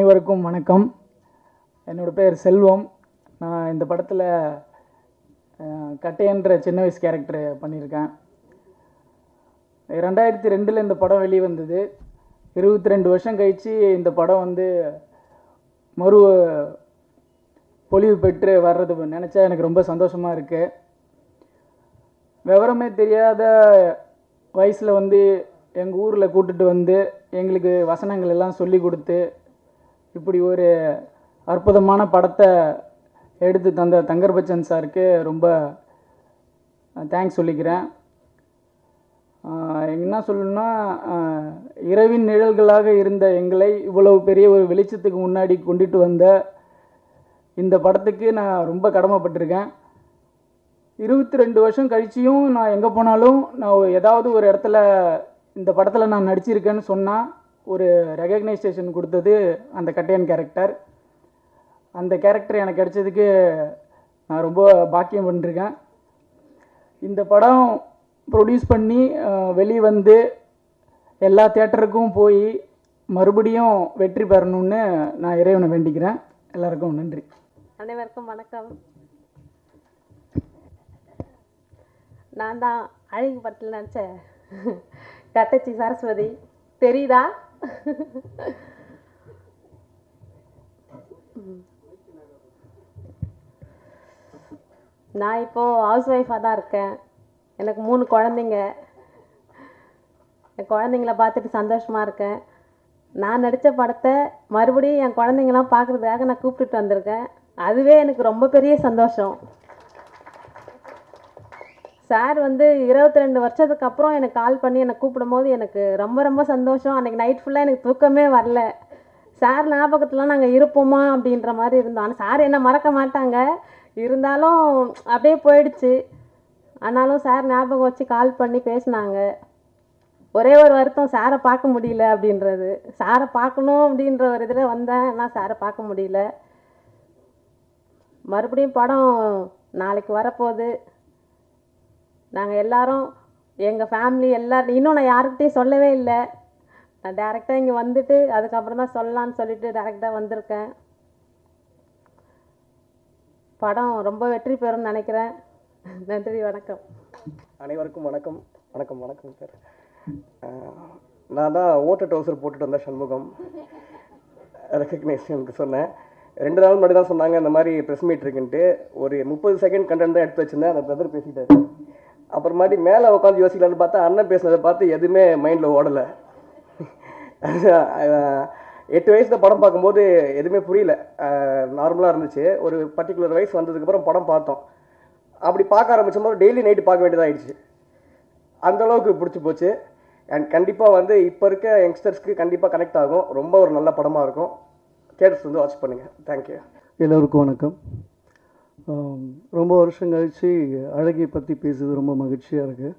அனைவருக்கும் வணக்கம். என்னோட பேர் செல்வம். நான் இந்த படத்தில் கட்டையன்ற சின்ன வயசு கேரக்டர் பண்ணியிருக்கேன். ரெண்டாயிரத்தி ரெண்டில் இந்த படம் வெளிவந்தது. இருபத்தி ரெண்டு வருஷம் கழித்து இந்த படம் வந்து மறு பொலிவு பெற்று வர்றது நினச்சா எனக்கு ரொம்ப சந்தோஷமாக இருக்குது விவரமே தெரியாத வயசில் வந்து எங்கள் ஊரில் கூட்டுட்டு வந்து எங்களுக்கு வசனங்கள் எல்லாம் சொல்லி கொடுத்து இப்படி ஒரு அற்புதமான படத்தை எடுத்து தந்த தங்கர் பச்சன் சாருக்கு ரொம்ப தேங்க்ஸ் சொல்லிக்கிறேன். என்ன சொல்லணும்னா இரவின் நிழல்களாக இருந்த எங்களை இவ்வளவு பெரிய ஒரு வெளிச்சத்துக்கு முன்னாடி கொண்டுட்டு வந்த இந்த படத்துக்கு நான் ரொம்ப கடமைப்பட்டிருக்கேன். இருபத்தி ரெண்டு வருஷம் கழிச்சியும் நான் எங்கே போனாலும் நான் ஏதாவது ஒரு இடத்துல இந்த படத்தில் நான் நடிச்சிருக்கேன்னு சொன்னால் ஒரு ரெகக்னைசேஷன் கொடுத்தது அந்த கட்டையன் கேரக்டர் அந்த கேரக்டர் எனக்கு கிடைச்சதுக்கு நான் ரொம்ப பாக்கியம் பண்ணிருக்கேன். இந்த படம் ப்ரொடியூஸ் பண்ணி வெளியே வந்து எல்லா தேட்டருக்கும் போய் மறுபடியும் வெற்றி பெறணும்னு நான் இறைவனை வேண்டிக்கிறேன். எல்லாருக்கும் நன்றி. அனைவருக்கும் வணக்கம். நான் தான் அழகு படத்தில் நினச்ச கட்டச்சி சரஸ்வதி. தெரியுதா? நான் இப்போது ஹவுஸ் ஒய்ஃபாக தான் இருக்கேன். எனக்கு மூணு குழந்தைங்க. என் குழந்தைங்கள பார்த்துட்டு சந்தோஷமாக இருக்கேன். நான் நடித்த படத்தை மறுபடியும் என் குழந்தைங்களாம் பார்க்குறதுக்காக நான் கூப்பிட்டுட்டு வந்திருக்கேன். அதுவே எனக்கு ரொம்ப பெரிய சந்தோஷம். சார் வந்து இருபத்தி ரெண்டு வருஷத்துக்கு அப்புறம் எனக்கு கால் பண்ணி என்னை கூப்பிடும்போது எனக்கு ரொம்ப ரொம்ப சந்தோஷம். அன்றைக்கி நைட் ஃபுல்லாக எனக்கு தூக்கமே வரல. சார் ஞாபகத்துலாம் நாங்கள் இருப்போமா? அப்படின்ற மாதிரி இருந்தோம். ஆனால் சார் என்ன மறக்க மாட்டாங்க. இருந்தாலும் அப்படியே போயிடுச்சு. ஆனாலும் சார் ஞாபகம் வச்சு கால் பண்ணி பேசினாங்க. ஒரே ஒரு வருத்தம் சாரை பார்க்க முடியல அப்படின்றது. சாரை பார்க்கணும் அப்படின்ற ஒரு இதில் வந்தேன். ஆனால் சாரை பார்க்க முடியல. மறுபடியும் படம் நாளைக்கு வரப்போகுது. நாங்கள் எல்லாரும் எங்கள் ஃபேமிலி எல்லாரும் இன்னும் நான் யாருக்கிட்டையும் சொல்லவே இல்லை. நான் டேரெக்டாக இங்கே வந்துட்டு அதுக்கப்புறம் தான் சொல்லலான்னு சொல்லிட்டு டேரெக்டாக வந்திருக்கேன். படம் ரொம்ப வெற்றி பெறும்னு நினைக்கிறேன். நன்றி வணக்கம். அனைவருக்கும் வணக்கம். வணக்கம் வணக்கம் சார். நான் தான் ஓட்ட டவுசர் போட்டுட்டு வந்தேன் சண்முகம். ரெக்கக்னேஷனுக்கு சொன்னேன். ரெண்டு நாள் முன்னாடி தான் சொன்னாங்க இந்த மாதிரி ப்ரெஸ் மீட் இருக்குன்ட்டு. ஒரு முப்பது செகண்ட் கண்டென்ட் தான் எடுத்து வச்சிருந்தேன். அந்த பிரதர் பேசிட்டாரு. அப்புறமாட்டி மேலே உட்காந்து யோசிக்கலான்னு பார்த்தா அண்ணன் பேசுனதை பார்த்து எதுவுமே மைண்டில் ஓடலை. எட்டு வயசில் படம் பார்க்கும்போது எதுவுமே புரியல. நார்மலாக இருந்துச்சு. ஒரு பர்டிகுலர் வயசு வந்ததுக்கப்புறம் படம் பார்த்தோம். அப்படி பார்க்க ஆரம்பிச்சும் போது டெய்லி நைட்டு பார்க்க வேண்டியதாகிடுச்சு அந்த அளவுக்கு பிடிச்சி போச்சு. அண்ட் கண்டிப்பாக வந்து இப்போ இருக்க யங்ஸ்டர்ஸ்க்கு கண்டிப்பாக கனெக்ட் ஆகும். ரொம்ப ஒரு நல்ல படமாக இருக்கும். தேட்டர்ஸ் வந்து வாட்ச் பண்ணுங்கள் தேங்க்யூ எல்லோருக்கும் வணக்கம். ரொம்ப வருஷம் கழித்து அழகியை பற்றி பேசுது ரொம்ப மகிழ்ச்சியாக இருக்குது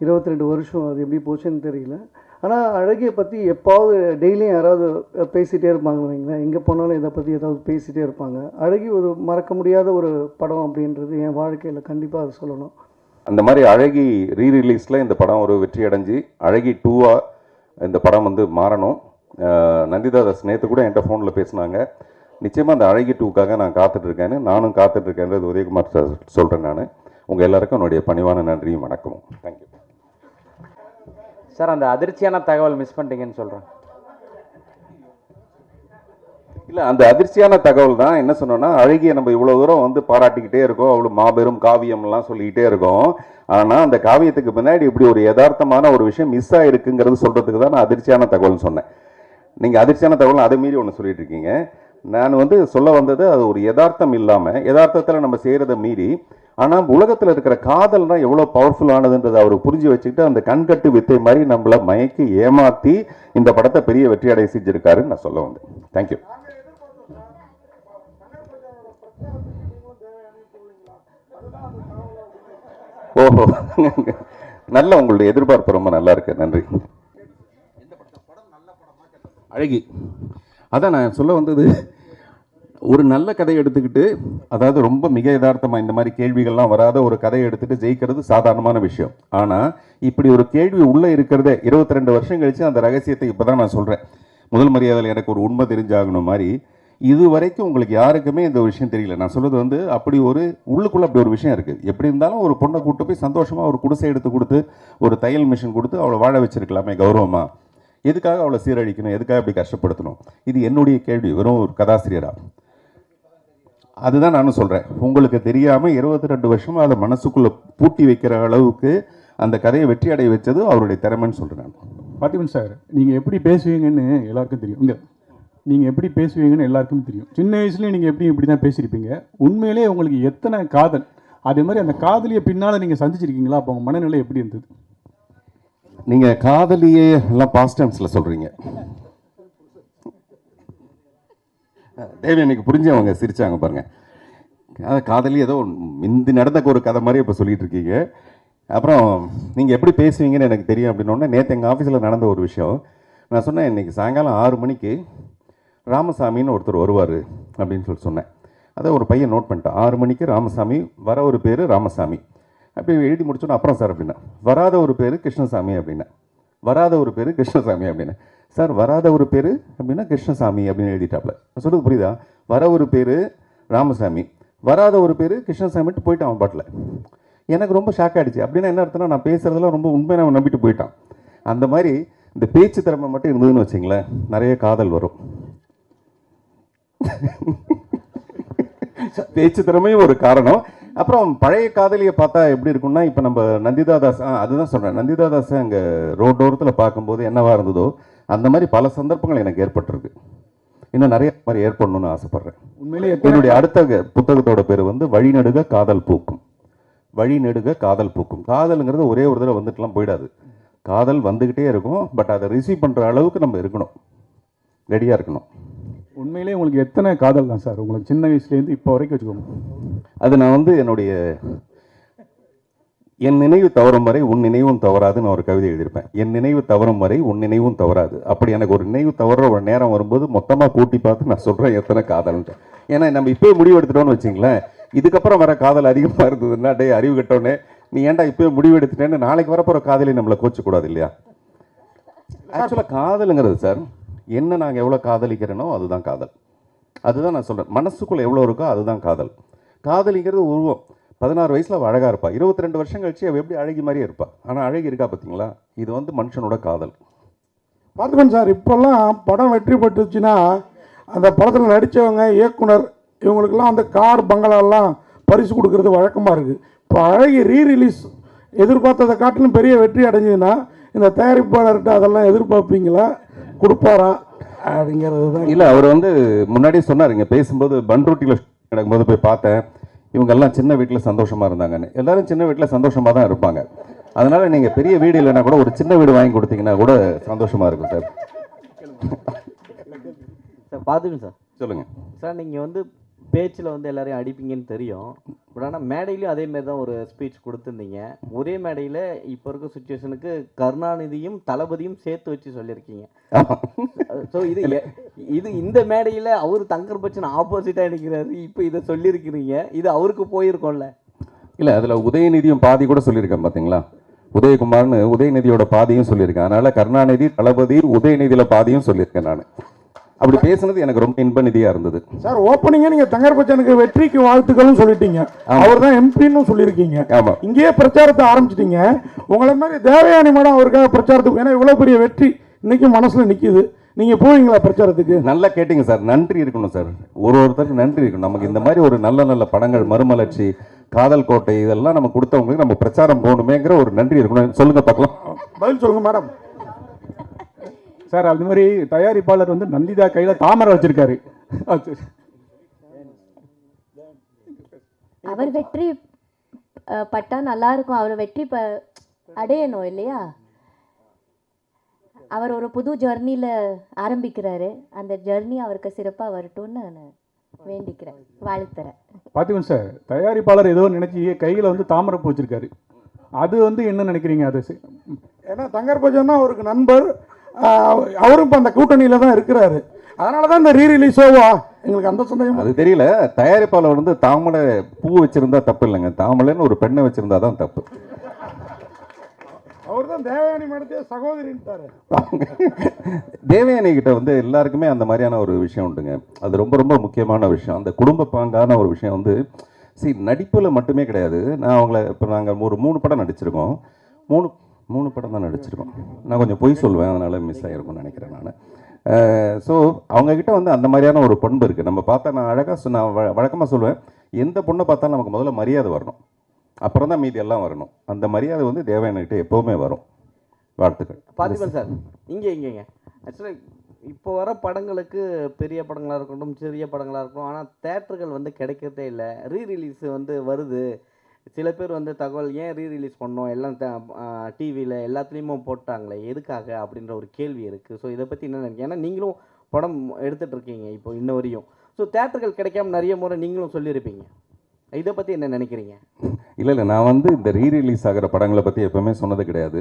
இருபத்தி ரெண்டு வருஷம் அது எப்படி போச்சுன்னு தெரியல. ஆனால் அழகியை பற்றி எப்போவது டெய்லியும் யாராவது பேசிகிட்டே இருப்பாங்க வைங்களேன். எங்கே போனாலும் இதை பற்றி ஏதாவது பேசிகிட்டே இருப்பாங்க. அழகி ஒரு மறக்க முடியாத ஒரு படம் அப்படின்றது என் வாழ்க்கையில் கண்டிப்பாக அதை சொல்லணும். அந்த மாதிரி அழகி ரீ ரிலீஸில் இந்த படம் ஒரு வெற்றி அடைஞ்சு அழகி டூவாக இந்த படம் வந்து மாறணும். நந்திதா தாஸ் நேற்று கூட என்கிட்ட ஃபோனில் பேசினாங்க. நிச்சயமாக அந்த அழகி டூக்காக நான் காத்துட்ருக்கேன்னு நானும் காத்துட்ருக்கேன்றது உதயகுமார் சார் சொல்கிறேன் நான். உங்கள் எல்லாருக்கும் என்னுடைய பணிவான நன்றியும் வணக்கமும். தேங்க்யூ சார் அந்த அதிர்ச்சியான தகவல் மிஸ் பண்ணிட்டீங்கன்னு சொல்கிறேன் இல்லை அந்த அதிர்ச்சியான தகவல் தான் என்ன சொன்னோன்னா அழகிய நம்ம இவ்வளோ தூரம் வந்து பாராட்டிக்கிட்டே இருக்கோம். அவ்வளோ மாபெரும் காவியம்லாம் சொல்லிக்கிட்டே இருக்கோம். ஆனால் அந்த காவியத்துக்கு பின்னாடி இப்படி ஒரு யதார்த்தமான ஒரு விஷயம் மிஸ் ஆகிருக்குங்கிறது சொல்கிறதுக்கு தான் நான் அதிர்ச்சியான தகவல்னு சொன்னேன். நீங்கள் அதிர்ச்சியான தகவல் அதை மீறி ஒன்று சொல்லிட்டு இருக்கீங்க. நான் வந்து சொல்ல வந்தது அது ஒரு யதார்த்தம் இல்லாமல் யதார்த்தத்தில் நம்ம செய்கிறத மீறி ஆனால் உலகத்தில் இருக்கிற காதல்னா எவ்வளோ பவர்ஃபுல்லானதுன்றதை அவர் புரிஞ்சு வச்சுக்கிட்டு அந்த கண்கட்டு வித்தை மாதிரி நம்மளை மயக்கி ஏமாற்றி இந்த படத்தை பெரிய வெற்றியடை செஞ்சுருக்காருன்னு நான் சொல்ல வந்தேன். தேங்க்யூ ஓஹோ. நல்ல உங்களுடைய எதிர்பார்ப்பு ரொம்ப நல்லா இருக்கு. நன்றி. அழகி. அதான் நான் சொல்ல வந்தது ஒரு நல்ல கதையை எடுத்துக்கிட்டு அதாவது ரொம்ப மிக யதார்த்தமாக இந்த மாதிரி கேள்விகள்லாம் வராத ஒரு கதையை எடுத்துட்டு ஜெயிக்கிறது சாதாரணமான விஷயம். ஆனால் இப்படி ஒரு கேள்வி உள்ளே இருக்கிறதே இருபத்தி ரெண்டு வருஷம் கழித்து அந்த ரகசியத்தை இப்போ தான் நான் சொல்கிறேன் முதல் மரியாதையில் எனக்கு ஒரு உண்மை தெரிஞ்சாகணும் மாதிரி இது வரைக்கும் உங்களுக்கு யாருக்குமே இந்த விஷயம் தெரியல. நான் சொல்வது வந்து அப்படி ஒரு உள்ளுக்குள்ளே அப்படி ஒரு விஷயம் இருக்குது எப்படி இருந்தாலும் ஒரு பொண்ணை கூப்பிட்டு போய் சந்தோஷமாக ஒரு குடிசை எடுத்து கொடுத்து ஒரு தையல் மிஷின் கொடுத்து அவளை வாழ வச்சிருக்கலாமே கௌரவமாக எதுக்காக அவளை சீரழிக்கணும்? எதுக்காக இப்படி கஷ்டப்படுத்தணும்? இது என்னுடைய கேள்வி. வெறும் ஒரு கதாசிரியராக அதுதான் நானும் சொல்கிறேன் உங்களுக்கு தெரியாமல் இருபத்தி ரெண்டு வருஷமா அதை மனசுக்குள்ளே பூட்டி வைக்கிற அளவுக்கு அந்த கதையை வெற்றி அடைய வச்சது அவருடைய திறமைன்னு சொல்கிறேன் நான். பார்த்திபன் சார் நீங்கள் எப்படி பேசுவீங்கன்னு எல்லாருக்கும் தெரியும். இங்கே நீங்கள் எப்படி பேசுவீங்கன்னு எல்லாருக்கும் தெரியும். சின்ன வயசுலேயே நீங்கள் எப்படி இப்படி தான் பேசியிருப்பீங்க? உண்மையிலே உங்களுக்கு எத்தனை காதல்? அதே மாதிரி அந்த காதலியை பின்னால் நீங்கள் சந்திச்சிருக்கீங்களா? அப்போ உங்கள் மனநிலை எப்படி இருந்தது? நீங்கள் காதலியே எல்லாம் பாஸ்ட் டைம்ஸில் சொல்கிறீங்க தேவி புரிஞ்சு அவங்க சிரிச்சாங்க பாருங்கள் அது காதலி ஏதோ முந்தி நடந்த ஒரு கதை மாதிரி இப்போ சொல்லிட்டு இருக்கீங்க. அப்புறம் நீங்கள் எப்படி பேசுவீங்கன்னு எனக்கு தெரியும் அப்படின்னோடனே நேற்று எங்கள் ஆஃபீஸில் நடந்த ஒரு விஷயம். நான் சொன்னேன் இன்றைக்கி சாயங்காலம் ஆறு மணிக்கு ராமசாமின்னு ஒருத்தர் வருவார் அப்படின்னு சொல்லி சொன்னேன். அதை ஒரு பையன் நோட் பண்ணிட்டான். ஆறு மணிக்கு ராமசாமி வர ஒரு பேர் ராமசாமி. அப்படி எழுதி முடிச்சோன்னே அப்புறம் சார் அப்படின்னா வராத ஒரு பேர் கிருஷ்ணசாமி அப்படின்னா வராத ஒரு பேர் கிருஷ்ணசாமி அப்படின்னு சார் வராத ஒரு பேர் அப்படின்னா கிருஷ்ணசாமி அப்படின்னு எழுதிட்டாப்ல. சொல்கிறது புரியுதா? வர ஒரு பேர் ராமசாமி. வராத ஒரு பேர் கிருஷ்ணசாமிட்டு போயிட்டான் அவன் பாட்டில். எனக்கு ரொம்ப ஷாக் ஆயிடுச்சு. அப்படின்னா என்ன அர்த்தம்னா நான் பேசுறதெல்லாம் ரொம்ப உண்மையை அவன் நம்பிட்டு போயிட்டான். அந்த மாதிரி இந்த பேச்சு திறமை மட்டும் இருந்ததுன்னு வச்சிங்களேன் நிறைய காதல் வரும். பேச்சு திறமையும் ஒரு காரணம். அப்புறம் பழைய காதலியை பார்த்தா எப்படி இருக்கும்னா இப்போ நம்ம நந்திதா தாஸ் ஆ, அதுதான் சொல்கிறேன் நந்திதாதாஸை அங்கே ரோட்டோரத்தில் பார்க்கும்போது என்னவாக இருந்ததோ அந்த மாதிரி பல சந்தர்ப்பங்கள் எனக்கு ஏற்பட்டிருக்கு. இன்னும் நிறைய மாதிரி ஏற்படணும்னு ஆசைப்பட்றேன். உண்மையிலே எத்தனை என்னுடைய அடுத்த புத்தகத்தோட பேர் வந்து வழிநடுக காதல் பூக்கும் வழிநடுக காதல் பூக்கும் காதலுங்கிறது ஒரே ஒரு தடவை வந்துட்டுலாம் போயிடாது. காதல் வந்துக்கிட்டே இருக்கும் பட் அதை ரிசீவ் பண்ணுற அளவுக்கு நம்ம இருக்கணும். ரெடியாக இருக்கணும். உண்மையிலே உங்களுக்கு எத்தனை காதல் தான் சார்? உங்களுக்கு சின்ன வயசுலேருந்து இப்போ வரைக்கும் வச்சுக்கோங்க. அது நான் வந்து என்னுடைய என் நினைவு தவறும் வரை உன் நினைவும் தவறாதுன்னு ஒரு கவிதை எழுதியிருப்பேன். என் நினைவு தவறும் வரை உன் நினைவும் தவறாது. அப்படி எனக்கு ஒரு நினைவு தவற ஒரு நேரம் வரும்போது மொத்தமாக கூட்டி பார்த்து நான் சொல்கிறேன் எத்தனை காதல்ன்ட்டு ஏன்னா நம்ம இப்போயே முடிவு எடுத்துட்டோம்னு வச்சிங்களேன் இதுக்கப்புறம் வர காதல் அதிகமாக இருந்ததுன்னா டே அறிவு கட்டோன்னே நீ ஏன்டா இப்போயே முடிவு எடுத்துட்டேன்னு நாளைக்கு வரப்போகிற காதலி நம்மளை கோச்சக்கூடாது இல்லையா? ஆக்சுவலாக காதலுங்கிறது சார் என்ன நாங்கள் எவ்வளோ காதலிக்கிறேனோ அதுதான் காதல். அதுதான் நான் சொல்கிறேன் மனசுக்குள்ளே எவ்வளோ இருக்கோ அதுதான் காதல். காதலிங்கிறது உருவம். பதினாறு வயசில் அவள் அழகாக இருப்பா. இருபத்தி ரெண்டு வருஷம் கழிச்சு அவள் எப்படி அழகி மாதிரியே இருப்பா. ஆனால் அழகி இருக்கா பார்த்தீங்களா இது வந்து மனுஷனோட காதல். பார்த்துக்கோங்க சார் இப்போல்லாம் படம் வெற்றி பெற்றுச்சுன்னா அந்த படத்தில் நடித்தவங்க இயக்குனர் இவங்களுக்கெல்லாம் அந்த கார் பங்களாலாம் பரிசு கொடுக்கறது வழக்கமாக இருக்குது இப்போ அழகி ரீ ரிலீஸ் எதிர்பார்த்ததை காட்டிலும் பெரிய வெற்றி அடைஞ்சதுன்னா இந்த தயாரிப்பாளர்கிட்ட அதெல்லாம் எதிர்பார்ப்பீங்களா? கொடுப்பாரா? அப்படிங்கிறது தான் இல்லை அவர் வந்து முன்னாடியே சொன்னார் இங்கே பேசும்போது பன்ருட்டியில் நடக்கும்போது போய் பார்த்தேன். இவங்க எல்லாம் சின்ன வீட்டில் சந்தோஷமாக இருந்தாங்கன்னு. எல்லாரும் சின்ன வீட்டில் சந்தோஷமாக தான் இருப்பாங்க. அதனால் நீங்கள் பெரிய வீடு இல்லைன்னா கூட ஒரு சின்ன வீடு வாங்கி கொடுத்தீங்கன்னா கூட சந்தோஷமாக இருக்கும் சார். சார் பார்த்துக்கணும் சார். சொல்லுங்கள் சார் நீங்கள் வந்து பேச்சில் வந்து எல்லாரையும் அடிப்பீங்கன்னு தெரியும். பட் ஆனால் மேடையிலையும் அதே மாதிரி தான் ஒரு ஸ்பீச் கொடுத்துருந்தீங்க. ஒரே மேடையில் இப்போ இருக்க சுச்சுவேஷனுக்கு கருணாநிதியும் தளபதியும் சேர்த்து வச்சு சொல்லியிருக்கீங்க. ஸோ இது இது இந்த மேடையில் அவர் தங்கர் பச்சன் ஆப்போசிட்டாக நிற்கிறாரு இப்போ இதை சொல்லியிருக்கிறீங்க. இது அவருக்கு போயிருக்கோம்ல. இல்லை அதில் உதயநிதியும் பாதி கூட சொல்லியிருக்கேன் பார்த்தீங்களா உதயகுமார்னு உதயநிதியோட பாதியும் சொல்லியிருக்கேன் அதனால கருணாநிதி தளபதி உதயநிதியில பாதியும் சொல்லியிருக்கேன் நான். அப்படி பேசுனது எனக்கு ரொம்ப இன்ப நிதியா இருந்தது. சார் ஓப்பனிங்கே நீங்கள் தங்கர் பச்சனுக்கு வெற்றிக்கு வாழ்த்துக்கள்னு சொல்லிட்டீங்க. அவர் தான் எம்பின்னு சொல்லியிருக்கீங்க. ஆமா. இங்கேயே பிரச்சாரத்தை ஆரம்பிச்சிட்டீங்க. உங்களை மாதிரி தேவயானி மேடம் அவருக்காக பிரச்சாரத்துக்கு ஏன்னா இவ்வளோ பெரிய வெற்றி இன்னைக்கும் மனசில் நிற்கிது நீங்கள் போவீங்களா பிரச்சாரத்துக்கு? நல்லா கேட்டிங்க சார். நன்றி இருக்கணும் சார். ஒரு ஒருத்தருக்கு நன்றி இருக்கணும். நமக்கு இந்த மாதிரி ஒரு நல்ல நல்ல படங்கள் மறுமலர்ச்சி காதல் கோட்டை இதெல்லாம் நம்ம கொடுத்தவங்களுக்கு நம்ம பிரச்சாரம் போகணுமேங்கிற ஒரு நன்றி இருக்கணும். சொல்லுங்க பார்க்கலாம். பதில் சொல்லுங்க மேடம். சார் அது மாதிரி தயாரிப்பாளர் வந்து நந்திதா கையில் தாமரை வச்சிருக்காரு. அது அவர் வெற்றி பட்டா நல்லா இருக்கும். அவர் வெற்றி ப அடையணும் இல்லையா? அவர் ஒரு புது ஜர்னியில் ஆரம்பிக்கிறாரு. அந்த ஜர்னி அவருக்கு சிறப்பாக வரட்டும்னு நான் வேண்டிக்கிறேன். வாழ்த்துறேன். பார்த்துக்கோங்க சார் தயாரிப்பாளர் ஏதோ நினைச்சி கையில் வந்து தாமரை பூ வச்சிருக்காரு. அது வந்து என்ன நினைக்கிறீங்க அது? ஏன்னா தங்கர் பச்சன் தான் அவருக்கு நண்பர் அவரும் இப்போ அந்த கூட்டணியில் தான் இருக்கிறாரு. அதனால தான் இந்த ரீ ரிலீஸ் எங்களுக்கு அந்த சந்தேகம். அது தெரியல. தயாரிப்பாளர் வந்து தாமரை பூ வச்சிருந்தா தப்பு இல்லைங்க. தாமரைன்னு ஒரு பெண்ணை வச்சிருந்தா தான் தப்பு. அவர் தான் தேவயானி மேடத்தையே சகோதரின்ட்டாரு. தேவயானி கிட்ட வந்து எல்லாருக்குமே அந்த மாதிரியான ஒரு விஷயம் உண்டுங்க. அது ரொம்ப ரொம்ப முக்கியமான விஷயம். அந்த குடும்ப பாங்கான ஒரு விஷயம் வந்து சரி நடிப்பில் மட்டுமே கிடையாது. நான் அவங்கள இப்போ நாங்கள் ஒரு மூணு படம் நடிச்சிருக்கோம். மூணு மூணு படம் தான் நடிச்சிருக்கோம். நான் கொஞ்சம் பொய் சொல்லுவேன் அதனால மிஸ் ஆகிருக்கும்னு நினைக்கிறேன் நான். ஸோ அவங்கக்கிட்ட வந்து அந்த மாதிரியான ஒரு பண்பு இருக்குது நம்ம பார்த்தா நான் அழகாக நான் வ வழக்கமாக சொல்லுவேன் எந்த பொண்ணை பார்த்தாலும் நமக்கு முதல்ல மரியாதை வரணும். அப்புறம் தான் மீதி எல்லாம் வரணும். அந்த மரியாதை வந்து தேவயானிகிட்ட எப்போவுமே வரும். வாழ்த்துக்கள். பார்த்திபன் சார் இங்கே இங்கேங்க ஆக்சுவலாக இப்போ வர படங்களுக்கு பெரிய படங்களாக இருக்கட்டும் சிறிய படங்களாக இருக்கட்டும் ஆனால் தேட்டர்கள் வந்து கிடைக்கிறதே இல்லை. ரீ ரிலீஸ் வந்து வருது. சில பேர் வந்து தகவல் ஏன் ரீ ரிலீஸ் பண்ணோம்? எல்லாம் டிவியில் எல்லாத்துலேயுமே போட்டாங்களே எதுக்காக அப்படின்ற ஒரு கேள்வி இருக்குது ஸோ இதை பற்றி என்ன நினைக்கிறீங்க? ஏன்னா நீங்களும் படம் எடுத்துகிட்டு இருக்கீங்க இப்போ இன்ன வரையும். ஸோ தேட்டர்கள் கிடைக்காம நிறைய முறை நீங்களும் சொல்லியிருப்பீங்க. இதை பற்றி என்ன நினைக்கிறீங்க? இல்லை இல்லை. நான் வந்து இந்த ரீ ரிலீஸ் ஆகிற படங்களை பற்றி எப்போவுமே சொன்னது கிடையாது.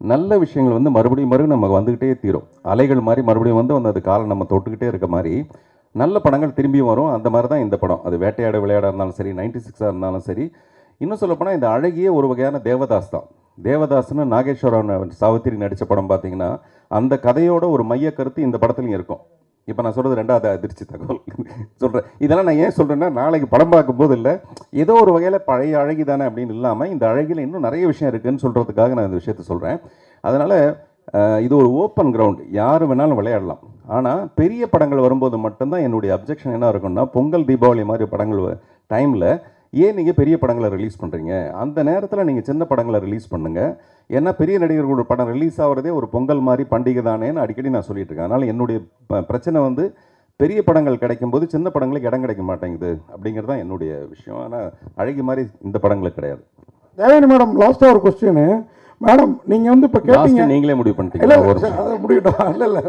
நல்ல விஷயங்கள் வந்து மறுபடியும் மறுபடியும் நமக்கு வந்துக்கிட்டே தீரும். அலைகள் மாதிரி மறுபடியும் வந்து வந்து அது காலை நம்ம தொட்டுக்கிட்டே இருக்க மாதிரி நல்ல படங்கள் திரும்பி வரும். அந்த மாதிரி தான் இந்த படம். அது வேட்டையாட விளையாட இருந்தாலும் சரி நைன்டி சிக்ஸாக இருந்தாலும் சரி இன்னும் சொல்லப்போனால் இந்த அழகிய ஒரு வகையான தேவதாஸ் தான். தேவதாஸ்னு நாகேஸ்வரன் சாவித்திரி நடித்த படம் பார்த்தீங்கன்னா அந்த கதையோட ஒரு மைய கருத்து இந்த படத்துலையும் இருக்கும். இப்போ நான் சொல்கிறது ரெண்டாவது அதிர்ச்சி தகவல். சொல்கிறேன் இதெல்லாம் நான் ஏன் சொல்கிறேன்னா நாளைக்கு படம் பார்க்கும்போது இல்லை ஏதோ ஒரு வகையில் பழைய அழகி தானே அப்படின்னு இல்லாமல் இந்த அழகியில் இன்னும் நிறைய விஷயம் இருக்குதுன்னு சொல்கிறதுக்காக நான் இந்த விஷயத்த சொல்கிறேன் அதனால் இது ஒரு ஓப்பன் கிரவுண்ட். யார் வேணாலும் விளையாடலாம். ஆனால் பெரிய படங்கள் வரும்போது மட்டும்தான் என்னுடைய அப்ஜெக்ஷன் என்ன இருக்கும்னா பொங்கல் தீபாவளி மாதிரி படங்கள் டைமில் ஏன் நீங்கள் பெரிய படங்களை ரிலீஸ் பண்ணுறீங்க அந்த நேரத்தில் நீங்கள் சின்ன படங்களை ரிலீஸ் பண்ணுங்கள் ஏன்னா பெரிய நடிகர்களோட படம் ரிலீஸ் ஆகிறதே ஒரு பொங்கல் மாதிரி பண்டிகை தானேன்னு அடிக்கடி நான் சொல்லிட்டு இருக்கேன். அதனால் என்னுடைய பிரச்சனை வந்து பெரிய படங்கள் கிடைக்கும்போது சின்ன படங்களுக்கு இடம் கிடைக்க மாட்டேங்குது அப்படிங்கிறது தான் என்னுடைய விஷயம். ஆனால் அழகி மாதிரி இந்த படங்களுக்கு கிடையாது. தேவயானி மேடம் லாஸ்ட்டாக ஒரு கொஸ்டின் மேடம் நீங்கள் வந்து இப்போ கேட்டீங்க நீங்களே முடிவு பண்ணிட்டீங்க. இல்லை அதை முடிக்கட்டும் இல்லை இல்லை.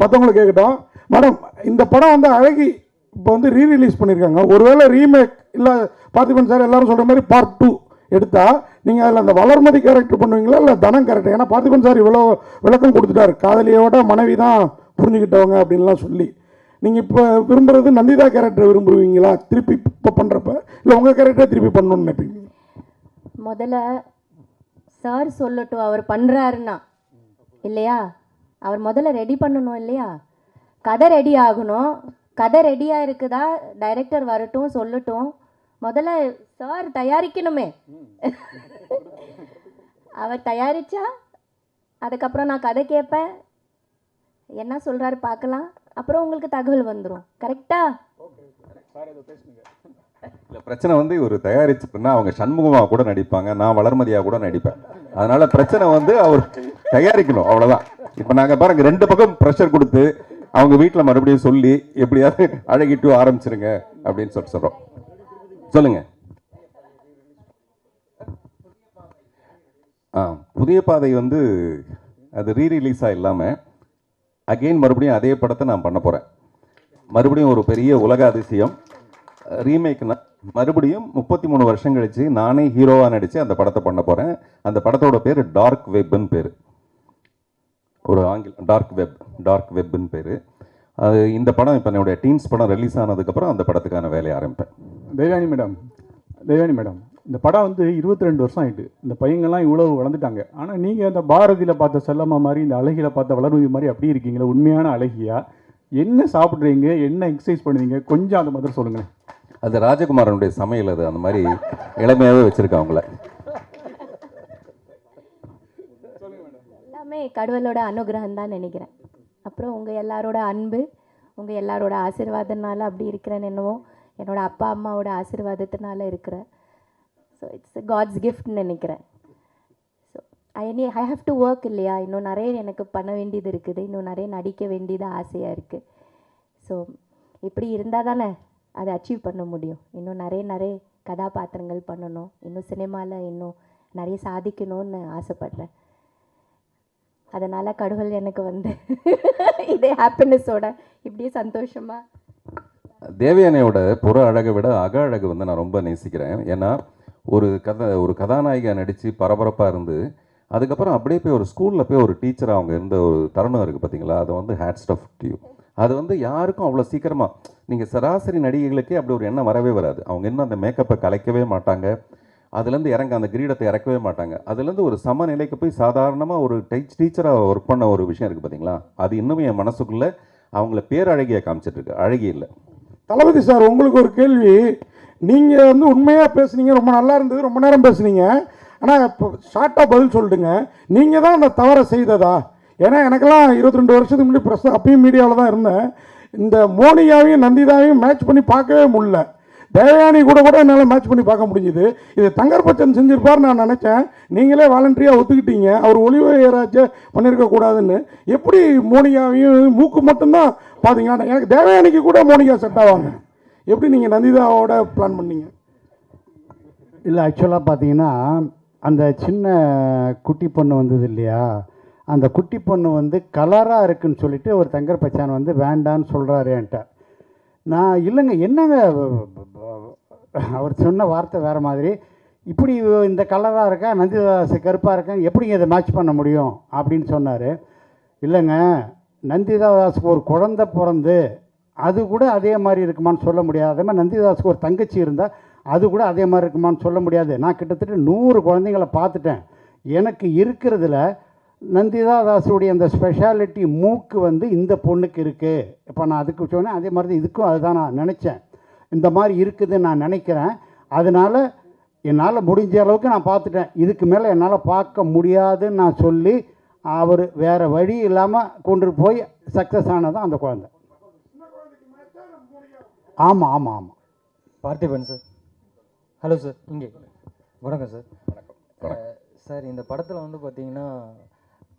மற்றவங்களுக்கு கேட்கட்டும் மேடம் இந்த படம் வந்து அழகி இப்போ வந்து ரீ ரிலீஸ் பண்ணியிருக்காங்க. ஒருவேளை ரீமேக் இல்லை பார்த்திபன் சார் எல்லாரும் சொல்கிற மாதிரி பார்ட் டூ எடுத்தால் நீங்கள் அதில் அந்த வளர்மதி கேரக்டர் பண்ணுவீங்களா இல்லை தனம் கேரக்டர் ஏன்னா பார்த்திபன் சார் இவ்வளோ விளக்கம் கொடுத்துட்டாரு. காதலியோட மனைவி தான் புரிஞ்சுக்கிட்டவங்க அப்படின்லாம் சொல்லி. நீங்கள் இப்போ விரும்புகிறது நந்திதா கேரக்டர் விரும்புவீங்களா திருப்பி இப்போ பண்ணுறப்ப இல்லை உங்கள் கேரக்டரை திருப்பி பண்ணணும்னு நினைப்பீங்க முதல்ல சார் சொல்லட்டும் அவர் பண்ணுறாருன்னா இல்லையா? அவர் முதல்ல ரெடி பண்ணணும் இல்லையா? கதை ரெடி ஆகணும். கதை ரெடியாக இருக்குதா? டைரக்டர் வரட்டும் சொல்லட்டும். முதல்ல சார் தயாரிக்கணுமே. அவர் தயாரிச்சா? அதுக்கப்புறம் நான் கதை கேட்பேன். என்ன சொல்கிறாரு பார்க்கலாம். அப்புறம் உங்களுக்கு தகவல் வந்துடும் கரெக்டா இல்லை பிரச்சனை வந்து ஒரு தயாரிச்சுன்னா அவங்க சண்முகமாக கூட நடிப்பாங்க. நான் வளர்மதியாக கூட நடிப்பேன். அதனால் பிரச்சனை வந்து அவர் தயாரிக்கணும். அவ்வளோதான் இப்போ நாங்கள் பாருங்கள் ரெண்டு பக்கம் ப்ரெஷர் கொடுத்து அவங்க வீட்டில் மறுபடியும் சொல்லி எப்படியாவது அழகிட்டு ஆரம்பிச்சிருங்க அப்படின்னு சொல்லிட்டு சொல்கிறோம் சொல்லுங்க. ஆ புதிய பாதை வந்து அது ரீ ரிலீஸாக இல்லாமல் அகெயின் மறுபடியும் அதே படத்தை நான் பண்ண போகிறேன் மறுபடியும் ஒரு பெரிய உலக அதிசயம். ரீமேக்னா மறுபடியும் முப்பத்தி மூணு வருஷம் கழித்து நானே ஹீரோவாக நடித்து அந்த படத்தை பண்ண போகிறேன் அந்த படத்தோட பேர் டார்க் வெப்னு பேர். ஒரு ஆங்கில டார்க் வெப் டார்க் வெப்னு பேர். அது இந்த படம் இப்போ என்னுடைய டீன்ஸ் படம் ரிலீஸ் ஆனதுக்கப்புறம் அந்த படத்துக்கான வேலையை ஆரம்பிப்பேன். தேவானி மேடம் தேவானி மேடம் இந்த படம் வந்து இருபத்தி ரெண்டு வருஷம் ஆயிட்டு. இந்த பையங்கள்லாம் இவ்வளவு வளர்ந்துட்டாங்க. ஆனால் நீங்கள் இந்த பாரதியில் பார்த்த செல்லம்மா மாதிரி இந்த அழகில பார்த்த வளர்மதி மாதிரி அப்படி இருக்கீங்களா உண்மையான அழகியா? என்ன சாப்பிட்றீங்க? என்ன எக்ஸசைஸ் பண்ணுவீங்க? கொஞ்சம் அந்த மாதிரி சொல்லுங்களேன். அது ராஜகுமாரனுடைய சமையல் அது அந்த மாதிரி இளமையாகவே வச்சுருக்கேன் அவங்கள. எல்லாமே கடவுளோட அனுகிரகம் தான் நினைக்கிறேன். அப்புறம் உங்கள் எல்லாரோட அன்பு உங்கள் எல்லாரோட ஆசீர்வாதத்தினால அப்படி இருக்கிறேன்னு என்னவோ என்னோடய அப்பா அம்மாவோட ஆசீர்வாதத்தினால இருக்கிறேன் ஸோ இட்ஸ் காட்ஸ் கிஃப்ட்னு நினைக்கிறேன். ஸோ ஐ நீ ஐ ஹாவ் டு ஒர்க் இல்லையா? இன்னும் நிறைய எனக்கு பண்ண வேண்டியது இருக்குது. இன்னும் நிறைய நடிக்க வேண்டியது ஆசையாக இருக்குது ஸோ இப்படி இருந்தால் தானே அதை அச்சீவ் பண்ண முடியும். இன்னும் நிறைய நிறைய கதாபாத்திரங்கள் பண்ணணும். இன்னும் சினிமாவில் இன்னும் நிறைய சாதிக்கணும்னு ஆசைப்பட்றேன். அதனால் கடவுள் எனக்கு வந்து இதே ஹாப்பினஸோட இப்படியே சந்தோஷமாக தேவயானையோட புற அழகை விட அக அழகு வந்து நான் ரொம்ப நேசிக்கிறேன். ஏன்னா ஒரு கதை ஒரு கதாநாயகா நடித்து பரபரப்பாக இருந்து அதுக்கப்புறம் அப்படியே போய் ஒரு ஸ்கூலில் போய் ஒரு டீச்சர் அவங்க இருந்த ஒரு தருணம் இருக்குது பார்த்தீங்களா அதை வந்து ஹேட் ஸ்டஃப் டியூ அது வந்து யாருக்கும் அவ்வளோ சீக்கிரமாக நீங்கள் சராசரி நடிகைகளுக்கே அப்படி ஒரு எண்ணம் வரவே வராது. அவங்க இன்னும் அந்த மேக்கப்பை கலைக்கவே மாட்டாங்க. அதுலேருந்து இறங்க அந்த கிரீடத்தை இறக்கவே மாட்டாங்க. அதுலேருந்து ஒரு சமநிலைக்கு போய் சாதாரணமாக ஒரு டீச் டீச்சராக ஒர்க் பண்ண ஒரு விஷயம் இருக்குது பார்த்தீங்களா அது இன்னும் என் மனசுக்குள்ளே அவங்கள பேரழகியை காமிச்சிட்ருக்கு. அழகி இல்லை. தளபதி சார் உங்களுக்கு ஒரு கேள்வி. நீங்கள் வந்து உண்மையாக பேசுனீங்க ரொம்ப நல்லா இருந்தது ரொம்ப நேரம் பேசுனீங்க. ஆனால் இப்போ ஷார்ட்டாக பதில் சொல்லிட்டுங்க நீங்கள் தான் அந்த தவறை செய்ததா? ஏன்னா எனக்கெல்லாம் இருபத்தி ரெண்டு வருஷத்துக்கு முன்னாடி ப்ரெஸ் அப்பயும் மீடியாவில் தான் இருந்தேன். இந்த மோனியாவையும் நந்திதாவையும் மேட்ச் பண்ணி பார்க்கவே முடில தேவயானி கூட கூட என்னால் மேட்ச் பண்ணி பார்க்க முடிஞ்சுது. இது தங்கர்பச்சன் செஞ்சிருப்பார் நான் நினச்சேன். நீங்களே வாலண்டரியாக ஒத்துக்கிட்டீங்க. அவர் ஒளிவராஜ பண்ணியிருக்க கூடாதுன்னு. எப்படி மோனிகாவையும் மூக்கு மட்டும்தான் பார்த்தீங்கன்னா எனக்கு தேவயானிக்கு கூட மோனிகா செட் ஆவாங்க. எப்படி நீங்கள் நந்திதாவோட பிளான் பண்ணீங்க? இல்லை ஆக்சுவலாக பார்த்தீங்கன்னா அந்த சின்ன குட்டி பொண்ணு வந்தது இல்லையா? அந்த குட்டி பொண்ணு வந்து கலராக இருக்குன்னு சொல்லிட்டு ஒரு தங்கர் பச்சான் வந்து வேண்டான்னு சொல்கிறாரு என்கிட்ட. நான் இல்லைங்க என்னங்க அவர் சொன்ன வார்த்தை வேறு மாதிரி. இப்படி இந்த கலராக இருக்கா நந்திதாஸ் கருப்பாக இருக்கேன் எப்படிங்க இதை மேட்ச் பண்ண முடியும் அப்படின்னு சொன்னார். இல்லைங்க நந்திதாஸுக்கு ஒரு குழந்த பிறந்து அது கூட அதே மாதிரி இருக்குமான்னு சொல்ல முடியாது. அதே மாதிரி நந்திதாஸுக்கு ஒரு தங்கச்சி இருந்தால் அது கூட அதே மாதிரி இருக்குமான்னு சொல்ல முடியாது. நான் கிட்டத்தட்ட நூறு குழந்தைங்கள பார்த்துட்டேன். எனக்கு இருக்கிறதுல நந்திதா தாஸுடைய அந்த ஸ்பெஷாலிட்டி மூக்கு வந்து இந்த பொண்ணுக்கு இருக்குது இப்போ நான் அதுக்கு சொன்னேன் அதே மாதிரி தான் இதுக்கும் அதுதான் நான் நினச்சேன். இந்த மாதிரி இருக்குதுன்னு நான் நினைக்கிறேன். அதனால் என்னால் முடிஞ்ச அளவுக்கு நான் பார்த்துட்டேன். இதுக்கு மேலே என்னால் பார்க்க முடியாதுன்னு நான் சொல்லி அவர் வேறு வழி இல்லாமல் கொண்டு போய் சக்ஸஸ் ஆனதான் அந்த குழந்தை. ஆமாம் ஆமாம் ஆமாம் பார்த்திபன் சார். ஹலோ சார் இங்கே. வணக்கம் சார் அஹ், சார் இந்த படத்தில் வந்து பார்த்தீங்கன்னா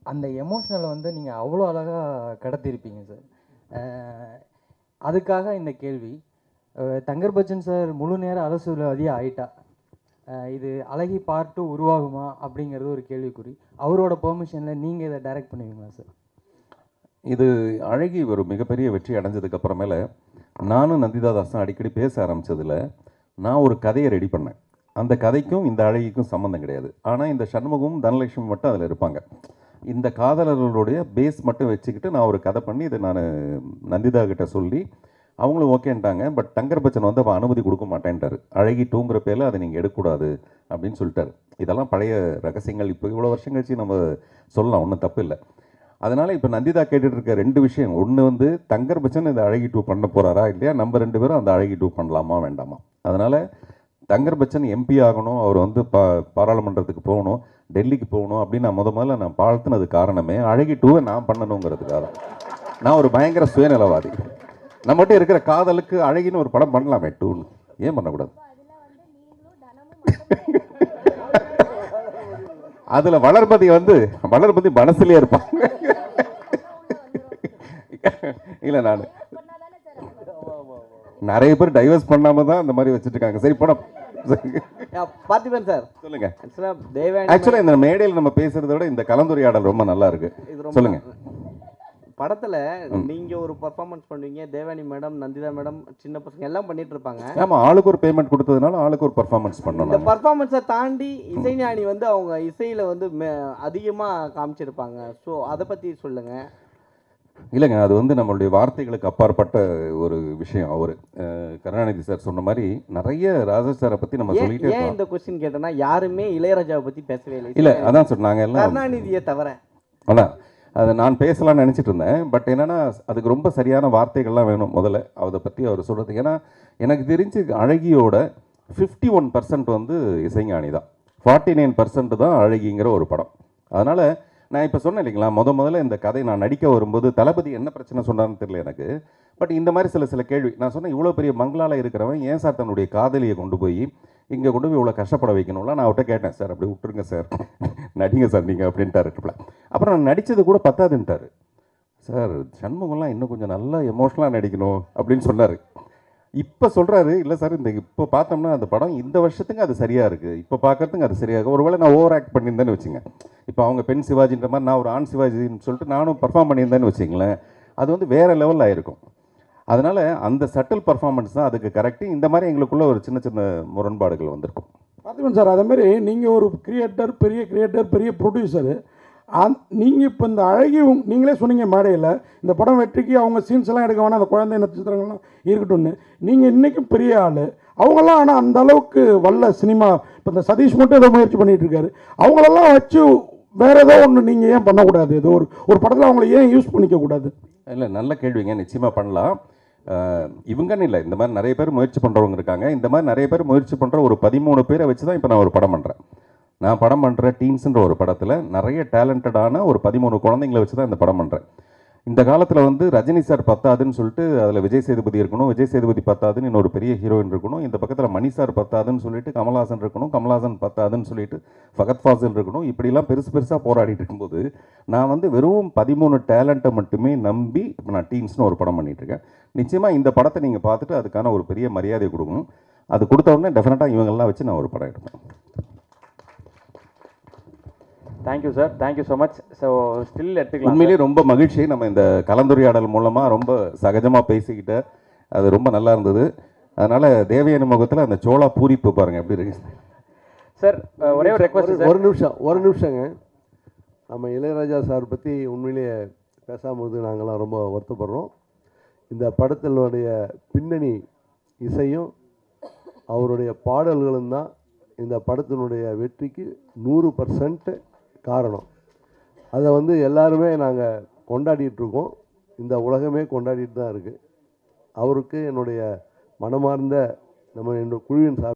அந்த எமோஷ்னலை வந்து நீங்கள் அவ்வளோ அழகாக கடத்தியிருப்பீங்க சார் அதுக்காக இந்த கேள்வி. தங்கர் பச்சன் சார் முழு நேர அரசியல்வாதியாக ஆயிட்டா? இது அழகி பார்ட் டூ உருவாகுமா? அப்படிங்கிறது ஒரு கேள்விக்குறி. அவரோட பெர்மிஷனில் நீங்கள் இதை டைரக்ட் பண்ணுவீங்களா சார் இது அழகி ஒரு மிகப்பெரிய வெற்றி அடைஞ்சதுக்கு அப்புறமேல நானும் நந்திதா தாசன் அடிக்கடி பேச ஆரம்பித்ததில் நான் ஒரு கதையை ரெடி பண்ணேன். அந்த கதைக்கும் இந்த அழகிக்கும் சம்மந்தம் கிடையாது. ஆனால் இந்த சண்முகமும் தனலட்சுமி மட்டும் அதில் இருப்பாங்க. இந்த காதலர்களுடைய பேஸ் மட்டும் வச்சுக்கிட்டு நான் ஒரு கதை பண்ணி இதை நான் நந்திதா கிட்ட சொல்லி அவங்களும் ஓகேன்ட்டாங்க பட் தங்கர் பச்சன் வந்து அப்போ அனுமதி கொடுக்க மாட்டேன்ட்டார். அழகி டூங்கிற பேரில் அதை நீங்கள் எடுக்கக்கூடாது அப்படின்னு சொல்லிட்டாரு. இதெல்லாம் பழைய ரகசியங்கள். இப்போ இவ்வளோ வருஷம் கழிச்சு நம்ம சொல்லலாம். ஒன்றும் தப்பு இல்லை. அதனால் இப்போ நந்திதா கேட்டுட்டு இருக்க ரெண்டு விஷயம். ஒன்று வந்து தங்கர் பச்சன் இந்த அழகி டூ பண்ண போகிறாரா இல்லையா? நம்ம ரெண்டு பேரும் அந்த அழகி டூ பண்ணலாமா வேண்டாமா? அதனால் தங்கர் பச்சன் எம்பி ஆகணும் அவர் வந்து பா பாராளுமன்றத்துக்கு போகணும் டெல்லிக்கு போகணும் அப்படின்னு நான் முத முதல்ல நான் வாழ்த்துனது காரணமே அழகி டூவை நான் பண்ணணுங்கிறதுக்காக. நான் ஒரு பயங்கர சுயநலவாதி. நம்மகிட்ட இருக்கிற காதலுக்கு அழகின்னு ஒரு படம் பண்ணலாமே டூன்னு ஏன் பண்ணக்கூடாது? அதில் வளர்பதி வந்து வளர்பதி மனசுலேயே இருப்பாங்க இல்லை நான். நிறைய பேர் டைவர்ஸ் பண்ணாம தான் இந்த மாதிரி வச்சுட்டு இருக்காங்க. சரி போன பார்த்திபன் சார். சொல்லுங்க. ஆக்சுவலாக இந்த மேடையில் நம்ம பேசுறதை விட இந்த கலந்துரையாடல் ரொம்ப நல்லா இருக்கு. சொல்லுங்க. படத்துல நீங்க ஒரு பர்ஃபார்மன்ஸ் பண்ணுவீங்க. தேவானி மேடம் நந்திதா மேடம் சின்ன பசங்க எல்லாம் பண்ணிட்டு இருப்பாங்க. ஆமா ஆளுக்கு ஒரு பேமெண்ட் கொடுத்ததுனால ஆளுக்கு ஒரு பர்ஃபார்மன்ஸ் பண்ணணும் இந்த. பர்ஃபார்மன்ஸை தாண்டி இசைஞானி வந்து அவங்க இசையில வந்து அதிகமா காமிச்சிருப்பாங்க. ஸோ அதை பத்தி சொல்லுங்க. இல்லைங்க அது வந்து நம்மளுடைய வார்த்தைகளுக்கு அப்பாற்பட்ட ஒரு விஷயம் அவர். கருணாநிதி சார் சொன்ன மாதிரி நிறைய ராஜா சாரை பத்தி நம்ம சொல்லிட்டே ஏன் இந்த கொஸ்டின் கேட்டேன்னா யாருமே இளையராஜாவை பத்தி பேசவே இல்லை. இல்ல அதான் சார் நாங்க எல்லாம். கருணாநிதியை தவிர. அதான் அதை நான் பேசலாம்னு நினச்சிட்டு இருந்தேன். பட் என்னன்னா அதுக்கு ரொம்ப சரியான வார்த்தைகள்லாம் வேணும் முதல்ல அதை பற்றி அவர் சொல்கிறதுக்கு ஏன்னா எனக்கு தெரிஞ்சு அழகியோட ஃபிஃப்டி ஒன் பர்சன்ட் வந்து இசைஞானி தான். ஃபார்ட்டி நைன் பர்சன்ட் தான் அழகிங்கிற ஒரு படம். அதனால் நான் இப்போ சொன்னேன் இல்லைங்களா முத முதல்ல இந்த கதை நான் நடிக்க வரும்போது தளபதி என்ன பிரச்சனை சொன்னான்னு தெரியல எனக்கு. பட் இந்த மாதிரி சில சில கேள்வி நான் சொன்னேன் இவ்வளோ பெரிய மங்களால இருக்கிறவன் ஏன் சார் தன்னுடைய காதலியை கொண்டு போய் இங்கே கொண்டு போய் இவ்வளோ கஷ்டப்பட வைக்கணும்ல நான் அவர்கிட்ட கேட்டேன் சார் அப்படி விட்டுருங்க சார். நடிங்க சார் நீங்கள் அப்படின்ட்டாரு அப்புறம் நான் நடித்தது கூட பத்தாதுன்ட்டாரு. சார் சண்முகம்லாம் இன்னும் கொஞ்சம் நல்லா எமோஷ்னலாக நடிக்கணும் அப்படின்னு சொன்னார். இப்போ சொல்கிறாரு இல்லை சார் இந்த இப்போ பார்த்தோம்னா அந்த படம் இந்த வருஷத்துக்கு அது சரியாக இருக்குது இப்போ பார்க்குறதுக்கு அது சரியாக இருக்கு. ஒருவேளை நான் ஓவர் ஆக்ட் பண்ணியிருந்தேன்னு வச்சுங்க. இப்போ அவங்க பெண் சிவாஜின்ற மாதிரி நான் ஒரு ஆண் சிவாஜின்னு சொல்லிட்டு நானும் பர்ஃபார்ம் பண்ணியிருந்தேன்னு வச்சுங்களேன் அது வந்து வேறு லெவலில் ஆயிருக்கும் அதனால் அந்த சட்டில் பர்ஃபார்மன்ஸ் தான் அதுக்கு கரெக்டு இந்த மாதிரி எங்களுக்குள்ளே ஒரு சின்ன சின்ன முரண்பாடுகள் வந்திருக்கும். பார்த்திபன் சார் அதே மாதிரி நீங்கள் ஒரு கிரியேட்டர் பெரிய கிரியேட்டர் பெரிய ப்ரொடியூசரு அந் நீங்கள் இப்போ இந்த அழகி நீங்களே சொன்னீங்க மேடையில் இந்த படம் வெற்றிக்கு அவங்க சீன்ஸ் எல்லாம் எடுக்க வேணாம் அந்த குழந்தை நட்சத்திரங்கள்லாம் இருக்கட்டும்னு. நீங்கள் இன்றைக்கும் பெரிய ஆள். அவங்களாம் ஆனால் அந்த அளவுக்கு வல்ல சினிமா இப்போ இந்த சதீஷ் மட்டும் ஏதோ முயற்சி பண்ணிகிட்ருக்காரு அவங்களெல்லாம் வச்சு வேறு ஏதோ ஒன்று நீங்கள் ஏன் பண்ணக்கூடாது? ஏதோ ஒரு ஒரு படத்தில் அவங்கள ஏன் யூஸ் பண்ணிக்கக்கூடாது? இல்லை நல்ல கேள்விங்க. நிச்சயமாக பண்ணலாம். இவங்கன்னு இல்லை. இந்த மாதிரி நிறைய பேர் முயற்சி பண்ணுறவங்க இருக்காங்க. இந்த மாதிரி நிறைய பேர் முயற்சி பண்ணுற ஒரு பதிமூணு பேரை வச்சு தான் இப்போ நான் ஒரு படம் பண்ணுறேன் நான் படம் பண்ணுற டீம்ஸுன்ற ஒரு படத்தில் நிறைய டேலண்டடான ஒரு பதிமூணு குழந்தைங்களை வச்சு தான் இந்த படம் பண்ணுறேன் இந்த காலத்தில் வந்து ரஜினி சார் பத்தாதுன்னு சொல்லிட்டு அதில் விஜய் சேதுபதி இருக்கணும் விஜய் சேதுபதி பத்தாதுன்னு இன்னொரு பெரிய ஹீரோயின் இருக்கணும் இந்த பக்கத்தில் மணி சார் பத்தாதுன்னு சொல்லிட்டு கமல்ஹாசன் இருக்கணும் கமல்ஹாசன் பத்தாதுன்னு சொல்லிட்டு ஃபகத் ஃபாசில் இருக்கணும் இப்படிலாம் பெருசு பெருசாக போராடிட்டு இருக்கும்போது நான் வந்து வெறும் பதிமூணு டேலண்ட்டை மட்டுமே நம்பி இப்போ நான் டீம்ஸ்னு ஒரு படம் பண்ணிகிட்ருக்கேன் இருக்கேன். நிச்சயமாக இந்த படத்தை நீங்கள் பார்த்துட்டு அதுக்கான ஒரு பெரிய மரியாதை கொடுக்கணும். அது கொடுத்த உடனே டெஃபினட்டாக இவங்கெல்லாம் வச்சு நான் ஒரு படம் எடுப்பேன். Thank you sir thank you so much so still எடுத்துக்கலாம் உண்மையிலேயே ரொம்ப மகிழ்ச்சி. நம்ம இந்த கலந்துரையாடல் மூலமாக ரொம்ப சகஜமாக பேசிக்கிட்ட அது ரொம்ப நல்லா இருந்தது. அதனால் தேவயானி முகத்தில் அந்த சோளா பூரிப்பு பாருங்கள் எப்படி இருக்கு. சார் ஒரே ஒரு ரெக்வஸ்ட் சார் ஒரு நிமிஷம் ஒரு நிமிஷங்க. நம்ம இளையராஜா சார் பற்றி உண்மையிலேயே பேசாமது நாங்களாம் ரொம்ப வருத்தப்படுறோம். இந்த படத்தினுடைய பின்னணி இசையும் அவருடைய பாடல்களும் தான் இந்த படத்தினுடைய வெற்றிக்கு நூறு பர்சன்ட் காரணம். அதை வந்து எல்லாருமே நாங்கள் கொண்டாடிட்டுருக்கோம். இந்த உலகமே கொண்டாடிட்டு தான் இருக்குது அவருக்கு என்னுடைய மனமார்ந்த நம்ம என்னோட குழுவின் சார்